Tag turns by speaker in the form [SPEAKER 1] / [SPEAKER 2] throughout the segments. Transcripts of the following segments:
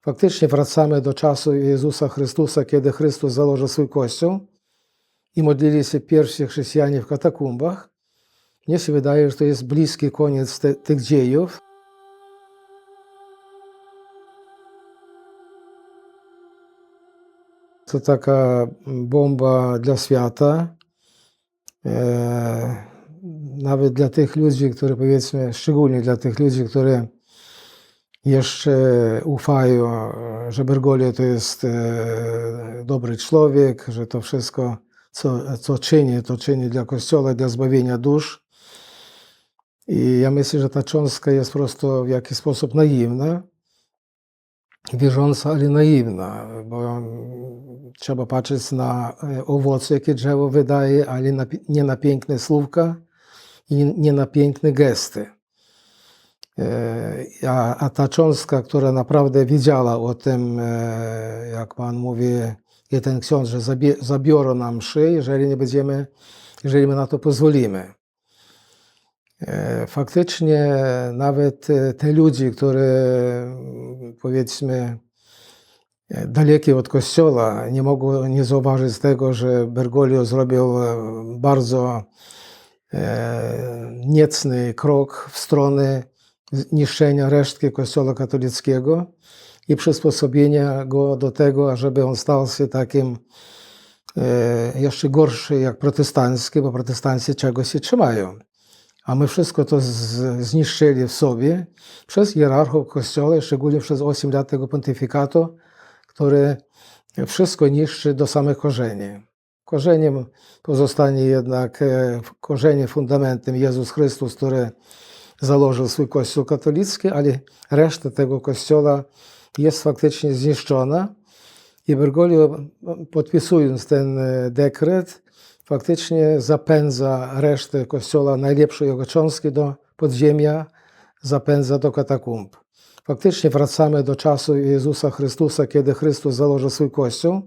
[SPEAKER 1] Faktycznie wracamy do czasu Jezusa Chrystusa, kiedy Chrystus założył swój kościół i modlili się pierwsi chrześcijanie w katakumbach. Mnie się wydaje, że to jest bliski koniec te, tych dziejów. To taka bomba dla świata. E, nawet dla tych ludzi, którzy powiedzmy, szczególnie dla tych ludzi, którzy jeszcze ufają, że Bergoglio to jest e, dobry człowiek, że to wszystko, co, co czyni, to czyni dla Kościoła, dla zbawienia dusz. I ja myślę, że ta cząstka jest po prostu w jakiś sposób naiwna, wierząca, ale naiwna, bo trzeba patrzeć na e, owoce, jakie drzewo wydaje, ale nie na piękne słówka i nie na piękne gesty. E, A, a ta cząstka, która naprawdę wiedziała o tym, e, jak Pan mówi, ten ksiądz, że zabiorą nam mszy, jeżeli nie będziemy, jeżeli my na to pozwolimy. E, Faktycznie nawet te ludzie, które mm, powiedzmy dalekie od kościoła, nie mogą nie zauważyć tego, że Bergoglio zrobił bardzo niecny krok w stronę niszczenia resztki kościoła katolickiego i przysposobienia go do tego, żeby on stał się takim e, jeszcze gorszy jak protestancki, bo protestanci czegoś się trzymają. A my wszystko to zniszczyli w sobie przez hierarchów Kościoła, szczególnie przez 8 lat tego pontyfikatu, który wszystko niszczy do samych korzeni. Korzeniem pozostanie jednak, e, korzeniem, fundamentem Jezus Chrystus, który założył swój Kościół katolicki, ale reszta tego Kościoła jest faktycznie zniszczona. I Bergoglio, podpisując ten e, dekret, faktycznie zapędza resztę Kościoła, najlepsze jego do podziemia, zapędza do katakumb. Faktycznie wracamy do czasu Jezusa Chrystusa, kiedy Chrystus założył swój Kościół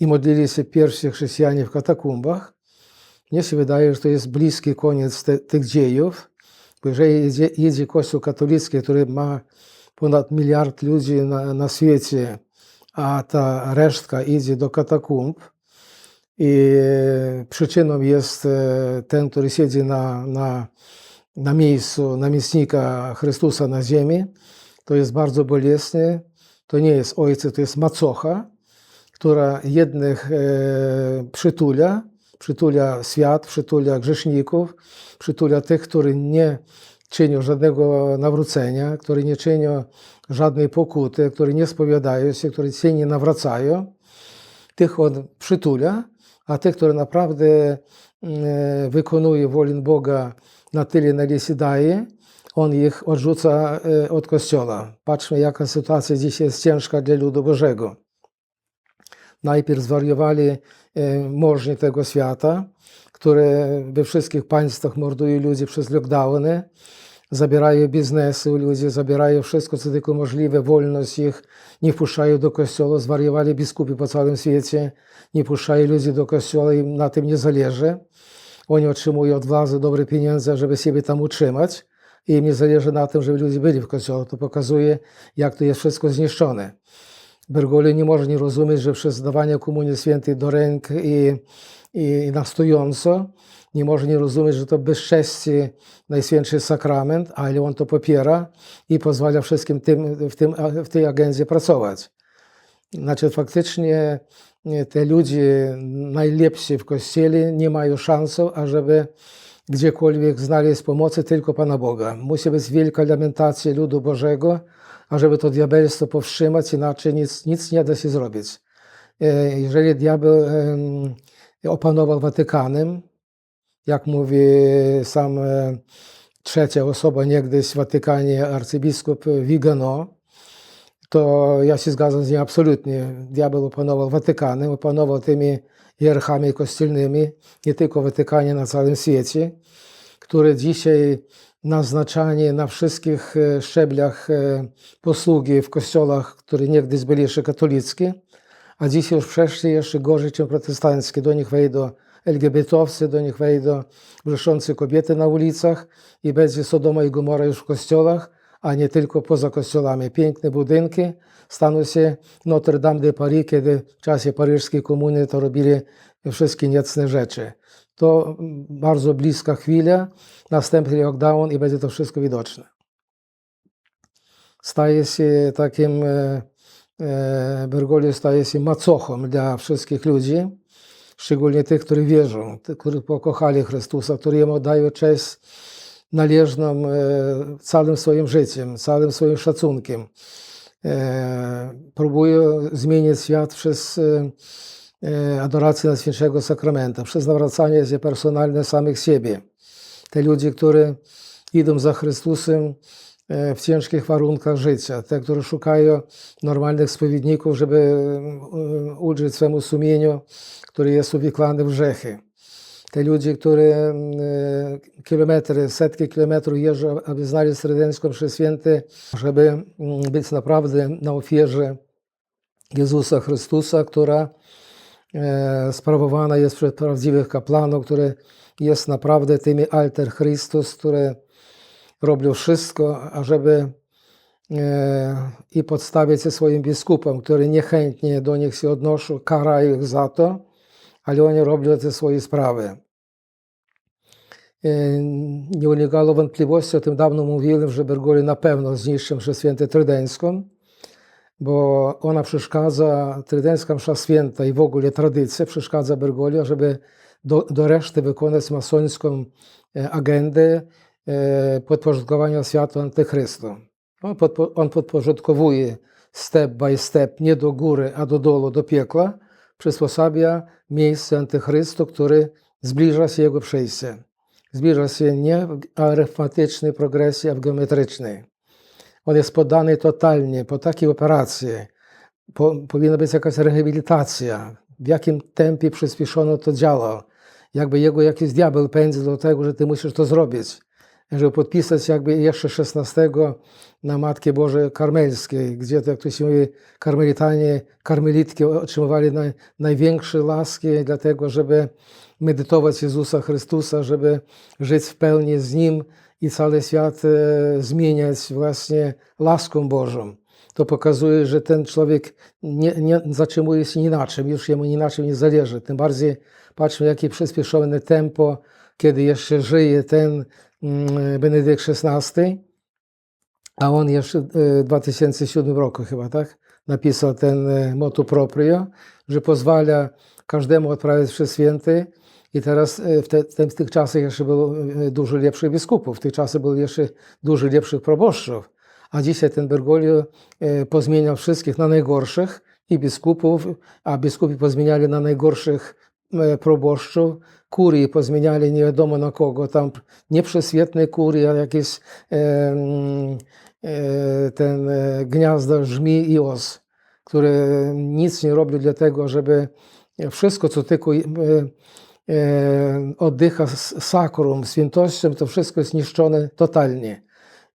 [SPEAKER 1] i modlili się pierwsi chrześcijanie w katakumbach. Mnie się wydaje, że to jest bliski koniec tych dziejów, bo jeżeli jedzie, jedzie Kościół katolicki, który ma ponad miliard ludzi na, świecie, a ta resztka idzie do katakumb i przyczyną jest e, ten, który siedzi na, na, na miejscu namiestnika Chrystusa na ziemi, to jest bardzo bolesne. To nie jest ojciec, to jest macocha, która jednych e, przytula świat, przytula grzeszników, przytula tych, którzy nie czynią żadnego nawrócenia, którzy nie czynią żadnej pokuty, którzy nie spowiadają się, którzy się nie nawracają. Tych on przytula, a tych, które naprawdę e, wykonuje wolę Boga na tyle, na ile się daje, on ich odrzuca e, od Kościoła. Patrzmy, jaka sytuacja dzisiaj jest ciężka dla ludu Bożego. Najpierw zwariowali e, możni tego świata, które we wszystkich państwach mordują ludzi przez lockdowny, zabierają biznesy u ludzi, zabierają wszystko, co tylko możliwe, wolność ich, nie wpuszczają do kościoła, zwariowali biskupi po całym świecie, nie puszczają ludzi do kościoła, im na tym nie zależy. Oni otrzymują od władzy dobre pieniądze, żeby siebie tam utrzymać i im nie zależy na tym, żeby ludzie byli w kościele. To pokazuje, jak to jest wszystko zniszczone. Bergoglio nie może nie rozumieć, że przez dawanie Komunii Świętej do ręk i, i na stojąco, nie może nie rozumieć, że to bezczeście Najświętszy Sakrament, ale on to popiera i pozwala wszystkim tym, w, tym, w tej agendzie pracować. Znaczy faktycznie nie, te ludzie najlepsi w Kościele nie mają szansy, ażeby gdziekolwiek znaleźć pomocy tylko Pana Boga. Musi być wielka lamentacja ludu Bożego, ażeby to diabelstwo powstrzymać, inaczej nic, nic nie da się zrobić. E, Jeżeli diabeł opanował Watykanem, jak mówi sam e, trzecia osoba niegdyś w Watykanie, arcybiskup Vigano, to ja się zgadzam z nim absolutnie. Diabeł opanował Watykanem, opanował tymi hierarchami kościelnymi, nie tylko w Watykanie, na całym świecie, które dzisiaj naznaczanie na wszystkich e, szczeblach e, posługi w kościołach, które niegdyś byli jeszcze katolickie, a dzisiaj już przeszli jeszcze gorzej, czym protestanckie. Do nich wejdą LGBT-owcy, do nich wejdą grzeszące kobiety na ulicach i będzie Sodoma i Gomora już w kościołach, a nie tylko poza kościołami. Piękne budynki staną się Notre Dame de Paris, kiedy w czasie paryskiej komuny to robili wszystkie niecne rzeczy. To bardzo bliska chwila, następny lockdown i będzie to wszystko widoczne. Staje się takim, e, e, Bergoglio staje się macochą dla wszystkich ludzi, szczególnie tych, którzy wierzą, tych, którzy pokochali Chrystusa, którzy Jemu oddają cześć należną e, całym swoim życiem, całym swoim szacunkiem. Próbują zmienić świat przez e, adorację Najświętszego Sakramenta, przez nawracanie się personalne samych siebie. Te ludzie, którzy idą za Chrystusem e, w ciężkich warunkach życia, te, którzy szukają normalnych spowiedników, żeby e, ulżyć swemu sumieniu, który jest uwikłany w grzechy. Te ludzie, którzy kilometry, setki kilometrów jeżdżą, aby znaleźć Sredeńską mszę święty, żeby mm, być naprawdę na ofierze Jezusa Chrystusa, która sprawowana jest przez prawdziwych kapłanów, które jest naprawdę tymi alter Chrystus, które robią wszystko, ażeby e, i podstawiać się swoim biskupom, które niechętnie do nich się odnoszą, karają ich za to, ale oni robią te swoje sprawy. E, Nie ulegało wątpliwości, o tym dawno mówiłem, że Bergoglio na pewno zniszczy mszę świętą trydencką, bo ona przeszkadza, trydencka msza święta i w ogóle tradycja przeszkadza Bergoglio, żeby do, do reszty wykonać masońską e, agendę e, podporządkowania świata antychrystu. On, podpo, on podporządkowuje step by step, nie do góry, a do dołu, do piekła, przysłabia miejsce antychrystu, który zbliża się jego przejście. Zbliża się nie w arytmetycznej progresji, a w geometrycznej. On jest poddany totalnie po takiej operacji. Po, powinna być jakaś rehabilitacja. W jakim tempie przyspieszono to działa. Jakby jego jakiś diabeł pędzi do tego, że ty musisz to zrobić. Żeby podpisać jakby jeszcze 16 na Matki Bożej Karmelskiej, gdzie to, jak to się mówi, karmelitanie, karmelitki otrzymywali naj, największe łaski, dlatego żeby medytować Jezusa Chrystusa, żeby żyć w pełni z Nim i cały świat e, zmieniać właśnie laską Bożą. To pokazuje, że ten człowiek nie, nie zatrzymuje się ni na czym, już jemu ni na czym nie zależy. Tym bardziej patrzmy, jakie przyspieszone tempo, kiedy jeszcze żyje ten mm, Benedykt XVI, a on jeszcze w 2007 roku chyba, tak? Napisał ten e, motu proprio, że pozwala każdemu odprawiać przez święty i teraz e, w, te, w tych czasach jeszcze było e, dużo lepszych biskupów, w tych czasach było jeszcze dużo lepszych proboszczów, a dzisiaj ten Bergoglio pozmieniał wszystkich na najgorszych i biskupów, a biskupi pozmieniali na najgorszych proboszczów, kurii pozmieniali nie wiadomo na kogo, tam nieprzeswietne kurie, a jakieś e, e, ten e, gniazda żmi i os, które nic nie robią dla tego, żeby wszystko, co tylko e, e, oddycha z sakrum, świętością, to wszystko jest niszczone totalnie.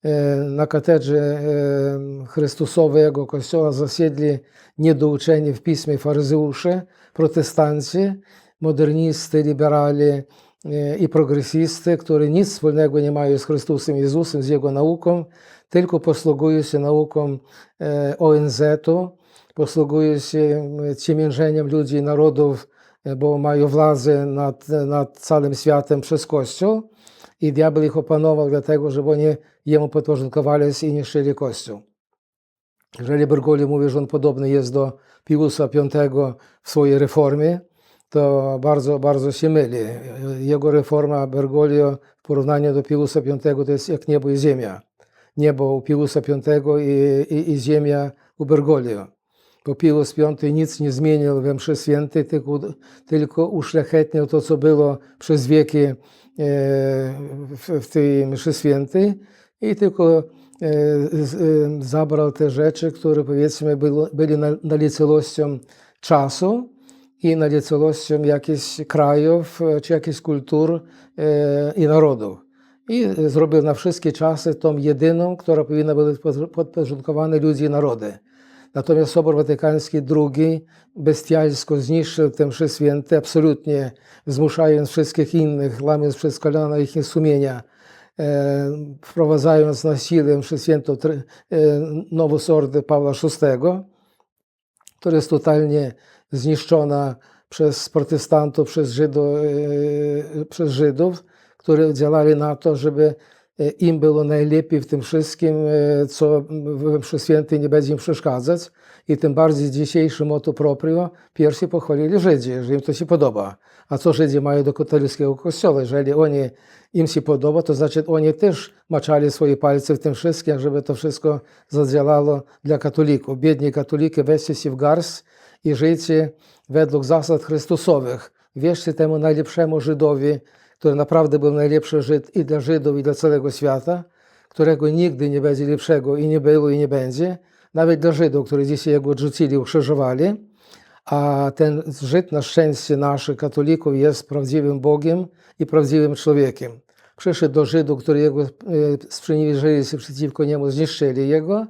[SPEAKER 1] E, Na katedrze e, Chrystusowego Kościoła zasiedli niedouczeni w piśmie faryzeusze, protestanci, modernisty, liberali e, i progresisty, którzy nic wspólnego nie mają z Chrystusem Jezusem, z Jego nauką, tylko posługują się nauką e, ONZ-u, posługują się ciemiężeniem ludzi i narodów, e, bo mają władzę nad, nad całym światem przez Kościół i diabeł ich opanował dlatego, żeby oni jemu podporządkowali i niszczyli Kościół. Jeżeli Bergoglio mówi, że on podobny jest do Piusa V w swojej reformie, to bardzo, bardzo się myli. Jego reforma Bergoglio w porównaniu do Piusa V to jest jak niebo i ziemia. Niebo u Piusa V i, i, i ziemia u Bergoglio. Bo Pius V nic nie zmienił we mszy świętej, tylko, tylko uszlachetnił to, co było przez wieki e, w, w tej mszy świętej i tylko e, e, zabrał te rzeczy, które powiedzmy było, byli na- naleciałością czasu i naleciałością jakichś krajów czy jakichś kultur i narodów. I zrobił na wszystkie czasy tą jedyną, która powinna być pod- podporządkowana ludzi i narody. Natomiast Sobor Watykański II bestialsko zniszczył te mszy święte, absolutnie zmuszając wszystkich innych, łamiąc przez kolana ich sumienia, e, wprowadzając na siłę mszy świętą e, nową sordę Pawła VI, która jest totalnie zniszczona przez protestantów, przez, Żydo, e, przez Żydów, którzy działali na to, żeby e, im było najlepiej w tym wszystkim, e, co mszy świętej nie będzie im przeszkadzać. I tym bardziej dzisiejszym motu proprio pierwsi pochwalili Żydzi, że im to się podoba. A co Żydzi mają do katolickiego kościoła? Jeżeli oni, im się podoba, to znaczy oni też maczali swoje palce w tym wszystkim, żeby to wszystko zadziałało dla katolików. Biedni katoliki weźcie się w garść i żyjcie według zasad Chrystusowych. Wierzcie temu najlepszemu Żydowi, który naprawdę był najlepszy Żyd i dla Żydów, i dla całego świata, którego nigdy nie będzie lepszego i nie było, i nie będzie, nawet dla Żydów, którzy dzisiaj jego odrzucili, ukrzyżowali. A ten Żyd, na szczęście naszych katolików, jest prawdziwym Bogiem i prawdziwym człowiekiem. Przyszedł do Żydów, którzy jego sprzeniewierzyli się przeciwko niemu, zniszczyli jego,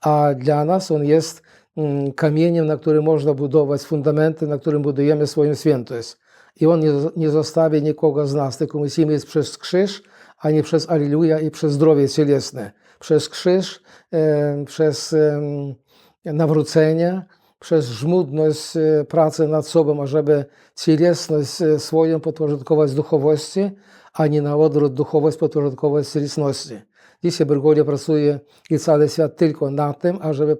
[SPEAKER 1] a dla nas on jest mm, kamieniem, na którym można budować fundamenty, na którym budujemy swoją świętość. I on nie, nie zostawi nikogo z nas, tylko musimy iść przez krzyż, a nie przez Alleluja i przez zdrowie cielesne. Przez krzyż, e, przez em, nawrócenie, przez żmudność e, pracy nad sobą, ażeby cielesność e, swoją podporządkować duchowości, a nie na odwrót duchowość podporządkować cielesności. Dzisiaj Bergolia pracuje i cały świat tylko nad tym, ażeby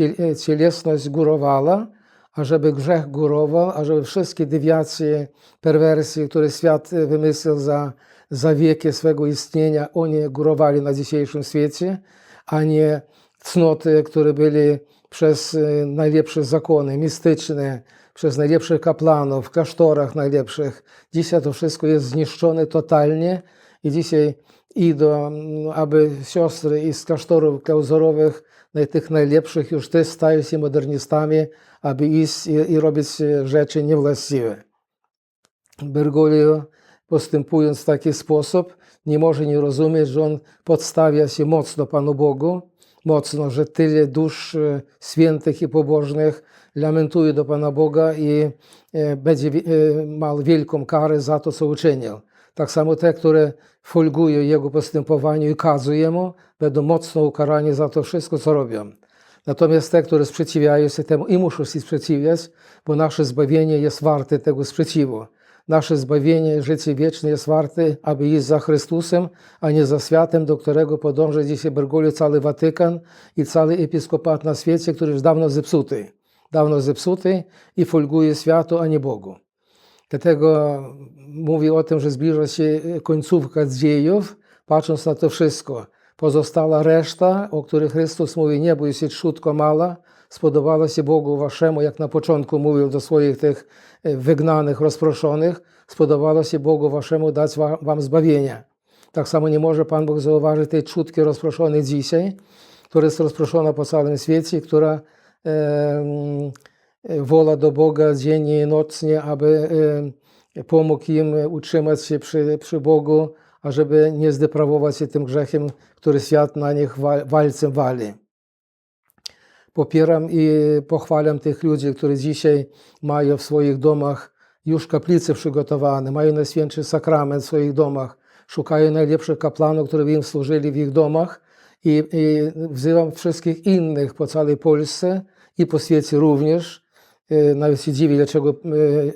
[SPEAKER 1] e, cielesność górowała, ażeby grzech górował, ażeby wszystkie dewiacje, perwersje, które świat e, wymyślił za, za wieki swego istnienia, one górowali na dzisiejszym świecie, a nie cnoty, które byli przez e, najlepsze zakony mistyczne, przez najlepszych kaplanów, w klasztorach najlepszych. Dzisiaj to wszystko jest zniszczone totalnie i dzisiaj idą, mm, aby siostry i z klasztorów klauzorowych, naj- tych najlepszych, już też stają się modernistami, aby iść i, i robić rzeczy niewłaściwe. Bergoglio, postępując w taki sposób, nie może nie rozumieć, że on podstawia się mocno Panu Bogu, mocno, że tyle dusz e, świętych i pobożnych lamentuje do Pana Boga i e, będzie e, miał wielką karę za to, co uczynił. Tak samo te, które folgują Jego postępowaniu i kazują Mu, będą mocno ukarani za to wszystko, co robią. Natomiast te, które sprzeciwiają się temu i muszą się sprzeciwiać, bo nasze zbawienie jest warte tego sprzeciwu. Nasze zbawienie, życie wieczne jest warte, aby iść za Chrystusem, a nie za światem, do którego podąża dzisiaj Bergoglio cały Watykan i cały episkopat na świecie, który już dawno zepsuty. Dawno zepsuty i folguje światu, a nie Bogu. Dlatego mówi o tym, że zbliża się końcówka dziejów, patrząc na to wszystko. Pozostała reszta, o której Chrystus mówi, nie bój się trzutko mala, spodobała się Bogu waszemu, jak na początku mówił do swoich tych e, wygnanych, rozproszonych, spodobała się Bogu waszemu dać wa- wam zbawienie. Tak samo nie może Pan Bóg zauważyć tej trzutki rozproszonej dzisiaj, która jest rozproszona po całym świecie, która wola do Boga dziennie i nocnie, aby e, pomógł im utrzymać się przy, przy Bogu, ażeby nie zdeprawować się tym grzechem, który świat na nich wa- walcem wali. Popieram i pochwalam tych ludzi, którzy dzisiaj mają w swoich domach już kaplice przygotowane, mają Najświętszy Sakrament w swoich domach, szukają najlepszych kaplanów, którzy im służyli w ich domach i, i wzywam wszystkich innych po całej Polsce i po świecie również. E, Nawet się dziwię, dlaczego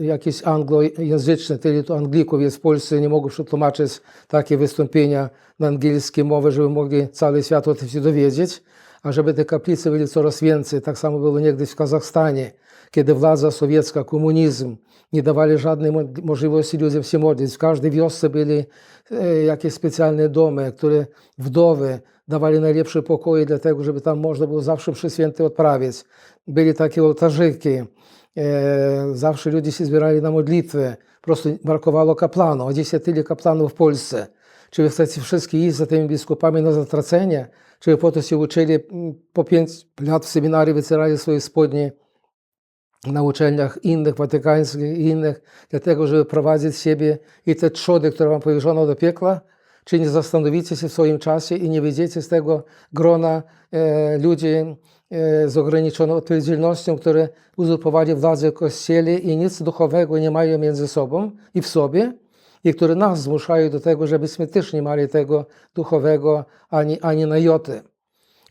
[SPEAKER 1] e, jakieś anglojęzyczne, tyle to Anglików jest w Polsce, nie mogą przetłumaczyć takie wystąpienia na angielskie mowy, żeby mogli cały świat o tym się dowiedzieć, a żeby te kaplice były coraz więcej. Tak samo było niegdyś w Kazachstanie, kiedy władza sowiecka, komunizm nie dawali żadnej mo- możliwości ludziom się modlić. W każdej wiosce byli e, jakieś specjalne domy, które wdowy dawali najlepsze pokoje, dlatego żeby tam można było zawsze przy święty odprawić. Byli takie ołtarzyki, e, zawsze ludzie się zbierali na modlitwę, po prostu brakowało kaplanów, a dzisiaj tyle kaplanów w Polsce. Czy wy chcecie wszystkie iść za tymi biskupami na zatracenie? Czy po się uczyli po pięć lat w seminarii, wycierali swoje spodnie na uczelniach innych, watykańskich i innych, dlatego, żeby prowadzić siebie i te trzody, które wam powierzono do piekla? Czy nie zastanowicie się w swoim czasie i nie wyjdziecie z tego grona e, ludzi z ograniczoną odpowiedzialnością, które uzurpowali władzę w Kościele i nic duchowego nie mają między sobą i w sobie? i które nas zmuszają do tego, żebyśmy też nie mieli tego duchowego ani, ani na jotę.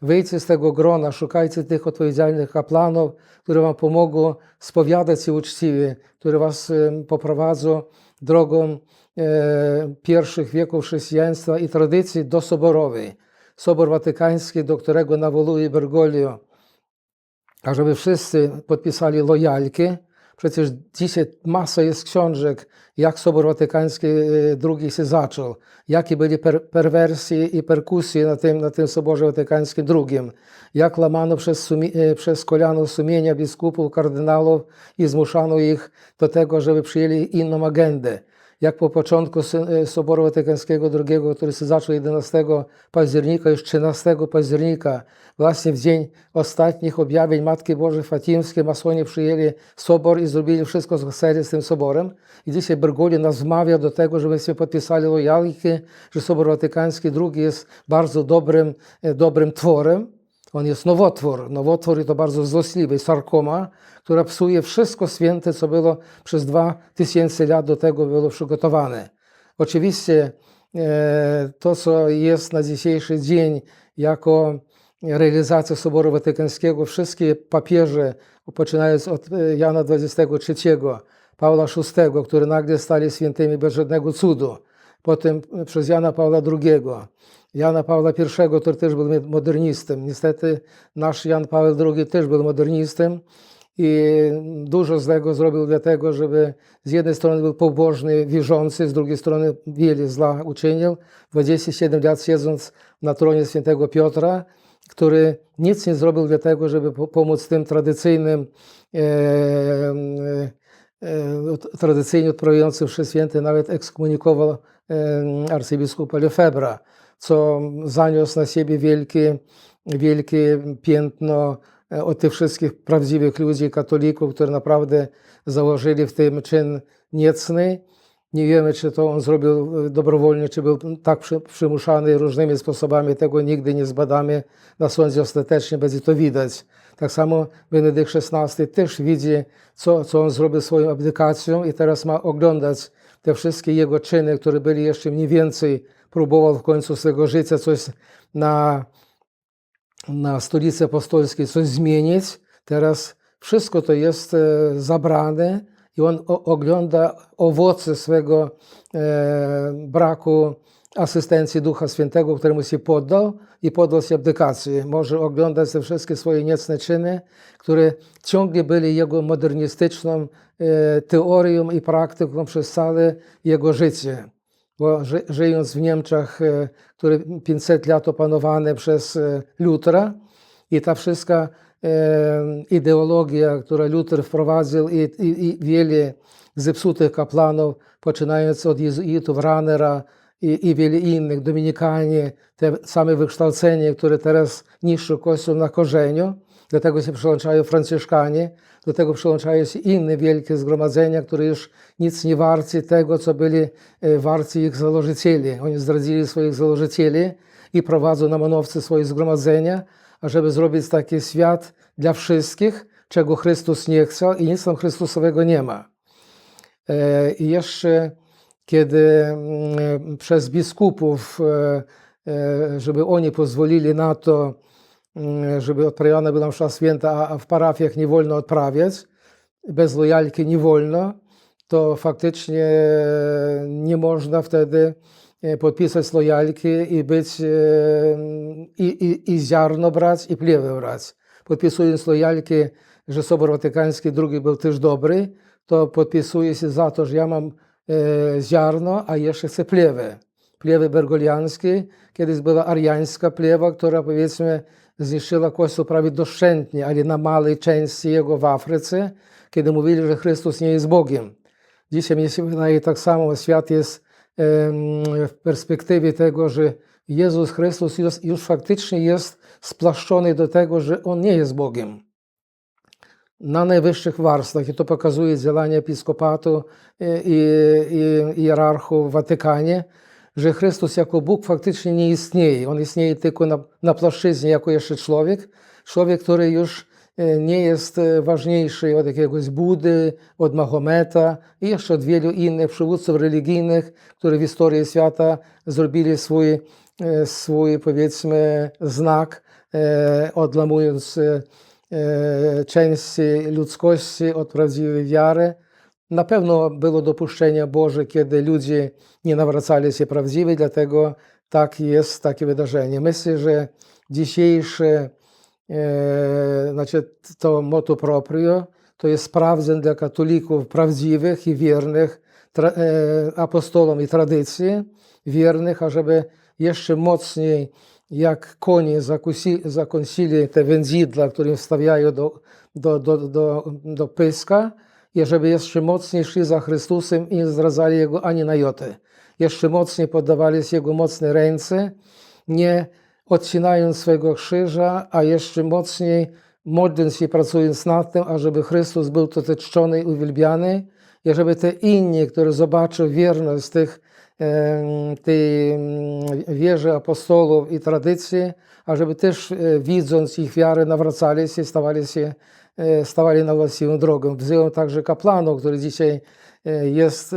[SPEAKER 1] Wyjdźcie z tego grona, szukajcie tych odpowiedzialnych kaplanów, które wam pomogą spowiadać się uczciwie, które was em, poprowadzą drogą e, pierwszych wieków chrześcijaństwa i tradycji dosoborowej. Sobor Watykański, do którego nawołuje Bergoglio, ażeby wszyscy podpisali lojalki. Przecież dzisiaj masa jest książek, jak Sobor Watykański II się zaczął, jakie były per, perwersje i perkusje na tym, na tym Soborze Watykańskim II, jak łamano przez, e, przez kolano sumienia biskupów, kardynałów i zmuszano ich do tego, żeby przyjęli inną agendę. Jak po początku e, Soboru Watykańskiego II, który się zaczął 11 października, już 13 października, właśnie w dzień ostatnich objawień Matki Bożej Fatimskiej, masoni przyjęli sobor i zrobili wszystko, co chcieli z tym soborem. I dzisiaj Bergoglio nas wmawia do tego, żebyśmy podpisali lojalki, że Sobor Watykański II jest bardzo dobrym, e, dobrym tworem. On jest nowotwór. Nowotwór i to bardzo złośliwy, sarkoma, która psuje wszystko święte, co było przez dwa tysiące lat do tego było przygotowane. Oczywiście e, to, co jest na dzisiejszy dzień jako realizacja Soboru Watykańskiego, wszystkie papieże, poczynając od e, Jana XXIII, Pawła VI, które nagle stali świętymi bez żadnego cudu, potem przez Jana Pawła II, Jana Pawła I, który też był modernistą. Niestety nasz Jan Paweł II też był modernistą i dużo złego zrobił dlatego, żeby z jednej strony był pobożny, wierzący, z drugiej strony wiele zła uczynił. 27 lat siedząc na tronie świętego Piotra, który nic nie zrobił dlatego, żeby po- pomóc tym tradycyjnym, e, e, e, tradycyjnie odprawiającym chrzest święty, nawet ekskomunikował e, arcybiskupa Lefebvra, co zaniósł na siebie wielkie, wielkie piętno e, od tych wszystkich prawdziwych ludzi, katolików, którzy naprawdę założyli w tym czyn niecny. Nie wiemy, czy to on zrobił e, dobrowolnie, czy był tak przy- przymuszany różnymi sposobami. Tego nigdy nie zbadamy. Na sądzie ostatecznie będzie to widać. Tak samo Benedykt XVI też widzi, co, co on zrobił swoją abdykacją i teraz ma oglądać te wszystkie jego czyny, które byli jeszcze mniej więcej, próbował w końcu swego życia coś na, na stolicy apostolskiej coś zmienić. Teraz wszystko to jest e, zabrane i on ogląda owoce swego e, braku asystencji Ducha Świętego, któremu się poddał i się abdykacji. Może oglądać te wszystkie swoje niecne czyny, które ciągle byli jego modernistyczną e, teorią i praktyką przez całe jego życie. Bo ży, żyjąc w Niemczech, e, które 500 lat opanowane przez e, Lutera i ta wszystka ideologia, którą Luther wprowadził i, i, i wiele zepsutych kaplanów, poczynając od jezuitów, Ranera i, i wiele innych, Dominikanie, te same wykształcenie, które teraz niszczą Kościół na korzeniu, do tego się przyłączają Franciszkanie, do tego przyłączają się inne wielkie zgromadzenia, które już nic nie warci tego, co byli e, warci ich założycieli. Oni zdradzili swoich założycieli i prowadzą na manowce swoje zgromadzenia, ażeby zrobić taki świat dla wszystkich, czego Chrystus nie chciał i nic tam Chrystusowego nie ma. E, I jeszcze kiedy mm, przez biskupów, e, e, żeby oni pozwolili na to, mm, żeby odprawiana była msza święta, a- w parafiach nie wolno odprawiać, bez lojalki nie wolno, to faktycznie nie można wtedy e, podpisać lojalki i być, e, i, i, i ziarno brać, i plewę brać. Podpisując lojalki, że Sobor Watykański II był też dobry, to podpisuje się za to, że ja mam e, ziarno, a jeszcze chcę plewę. Plewy bergoliańskiej, kiedyś była ariańska plewa, która powiedzmy zniszczyła Kościół prawie doszczętnie, ale na małej części jego w Afryce, kiedy mówili, że Chrystus nie jest Bogiem. Dzisiaj mnie się wydaje tak samo, świat jest w perspektywie tego, że Jezus Chrystus już, już faktycznie jest splaszczony do tego, że On nie jest Bogiem na najwyższych warstwach i to pokazuje działanie episkopatu e, i, i, i hierarchów w Watykanie, że Chrystus jako Bóg faktycznie nie istnieje. On istnieje tylko na, na płaszczyźnie jako jeszcze człowiek, człowiek, który już e, nie jest e, ważniejszy od jakiegoś Budy, od Mahometa i jeszcze od wielu innych przywódców religijnych, którzy w historii świata zrobili swój, e, części ludzkości od prawdziwej wiary. Na pewno było dopuszczenie Boże, kiedy ludzie nie nawracali się prawdziwie, dlatego tak jest takie wydarzenie. Myślę, że dzisiejsze e, znaczy to motu proprio to jest sprawdzeń dla katolików prawdziwych i wiernych tra, e, apostolom i tradycji, wiernych, ażeby jeszcze mocniej jak konie zakusi, zakąsili te wędzidła, które wstawiają do, do, do, do, do pyska, i żeby jeszcze mocniej szli za Chrystusem i nie zdradzali Jego ani na jotę. Jeszcze mocniej poddawali się Jego mocne ręce, nie odcinając swojego krzyża, a jeszcze mocniej modląc się pracując nad tym, ażeby Chrystus był tutaj czczony i uwielbiany, i żeby te inni, którzy zobaczą wierność tych, tej em, wierzy apostołów i tradycji, ażeby też e, widząc ich wiarę nawracali się, stawali się e, stawali na właściwą drogę. Wzywam także kaplanów, który dzisiaj e, jest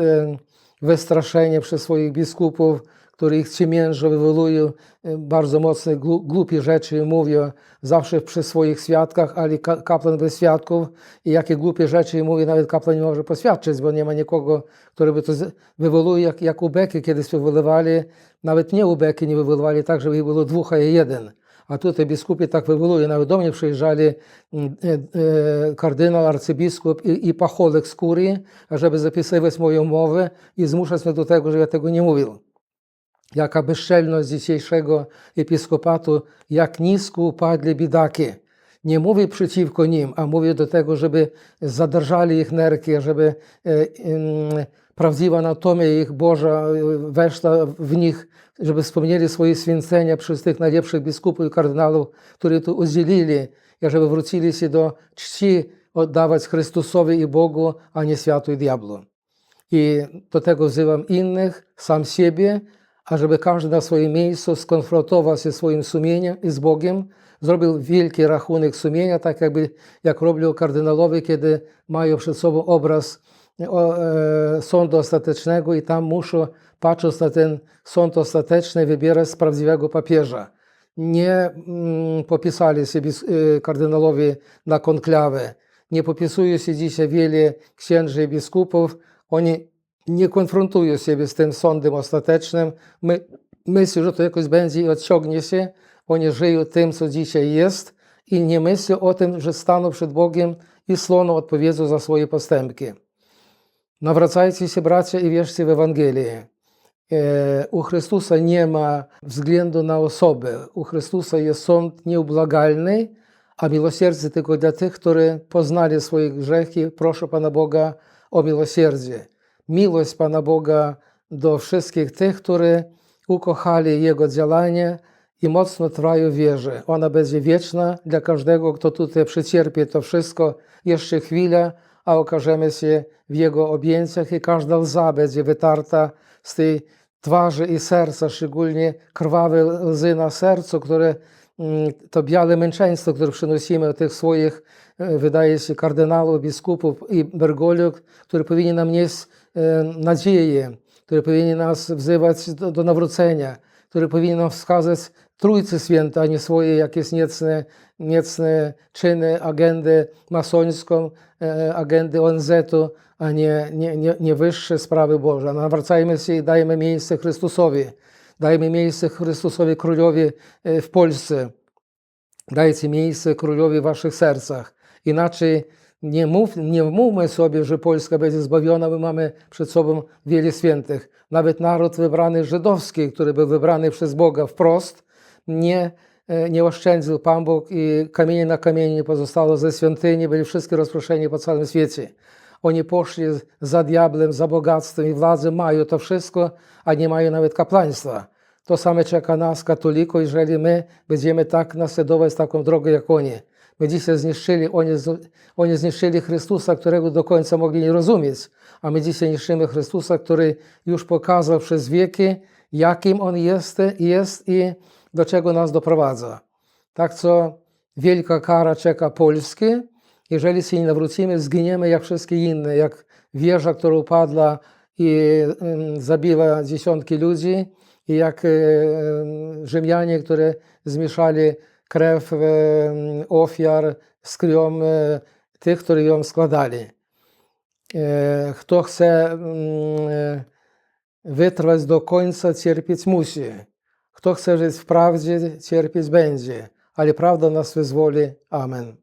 [SPEAKER 1] wystraszenie przez swoich biskupów, którzy ich ciemiężo wywołują e, bardzo mocne, głupie rzeczy mówią zawsze przy swoich świadkach, ale ka- kaplan bez świadków i jakie głupie rzeczy mówi, nawet kaplan nie może poświadczyć, bo nie ma nikogo, który by to wywołuje, jak, jak ubeki kiedyś wywoływali, nawet nie ubeki nie wywoływali tak, żeby ich było dwóch, a jeden. A tutaj biskupi tak wywołują. Nawet do mnie przyjeżdżali mm, e, e, kardynał, arcybiskup i, i pacholek z kurii, żeby zapisywać moją mowę i zmuszać mnie do tego, żeby ja tego nie mówił. Jaka bezczelność dzisiejszego episkopatu, jak nisko upadli biedaki. Nie mówię przeciwko nim, a mówię do tego, żeby zadrżali ich nerki, żeby e, prawdziwa anatomia ich Boża e, weszła w nich, żeby wspomnieli swoje święcenia przez tych najlepszych biskupów i kardynałów, którzy tu udzielili, i żeby wrócili się do czci oddawać Chrystusowi i Bogu, a nie światu i diablu. I do tego wzywam innych, sam siebie, ażeby każdy na swoim miejscu skonfrontował się swoim sumieniem i z Bogiem, zrobił wielki rachunek sumienia, tak jakby jak robią kardynalowie, kiedy mają przed sobą obraz o, e, sądu ostatecznego i tam muszą, patrząc na ten sąd ostateczny, wybierać z prawdziwego papieża. Nie mm, popisali się e, kardynalowie na konklawę, nie popisują się dzisiaj wiele księży i biskupów, oni nie konfrontują siebie z tym sądem ostatecznym. My, myślą, że to jakoś będzie i odciągnie się. Oni żyją tym, co dzisiaj jest i nie myślą o tym, że staną przed Bogiem i słono odpowiedzą za swoje postępki. Nawracajcie się, bracia, i wierzcie w Ewangelię. E, U Chrystusa nie ma względu na osobę. U Chrystusa jest sąd nieubłagalny, a miłosierdzie tylko dla tych, którzy poznali swoje grzechy. Proszę Pana Boga o miłosierdzie. Miłość Pana Boga do wszystkich tych, którzy ukochali Jego działanie i mocno trwają w wierze. Ona będzie wieczna dla każdego, kto tutaj przecierpie to wszystko jeszcze chwilę, a okażemy się w Jego objęciach i każda łza będzie wytarta z tej twarzy i serca, szczególnie krwawe łzy na sercu, które mm, to białe męczeństwo, które przynosimy od tych swoich, e, wydaje się, kardynałów, biskupów i bergoliów, który powinien nam nieść nadzieję, który powinien nas wzywać do, do nawrócenia, który powinien nam wskazać Trójcy Święta, a nie swoje jakieś niecne, niecne czyny, agendę masońską, e, agendy ONZ-u, a nie, nie, nie, nie wyższe sprawy Boże. Nawracajmy się i dajmy miejsce Chrystusowi. Dajmy miejsce Chrystusowi Królowi e, w Polsce. Dajcie miejsce Królowi w waszych sercach. Inaczej nie, mów, nie mówmy sobie, że Polska będzie zbawiona, my mamy przed sobą wiele świętych. Nawet naród wybrany żydowski, który był wybrany przez Boga wprost, nie, e, nie oszczędził Pan Bóg i kamienie na kamieniu nie pozostało ze świątyni, byli wszystkie rozproszeni po całym świecie. Oni poszli za diablem, za bogactwem i władzę, mają to wszystko, a nie mają nawet kapłaństwa. To same czeka nas, katolików, jeżeli my będziemy tak naśladować taką drogę jak oni. My dzisiaj zniszczyli, oni, oni zniszczyli Chrystusa, którego do końca mogli nie rozumieć, a my dzisiaj niszczymy Chrystusa, który już pokazał przez wieki, jakim On jest, jest i do czego nas doprowadza. Tak co wielka kara czeka Polski. Jeżeli się nie nawrócimy, zginiemy jak wszystkie inne, jak wieża, która upadła i zabiła dziesiątki ludzi, i jak Rzymianie, które zmieszali krew ofiar e, tych, którzy ją składali. E, Kto chce mm, e, wytrwać do końca, cierpieć musi. Kto chce żyć w prawdzie, cierpieć będzie. Ale prawda nas wyzwoli. Amen.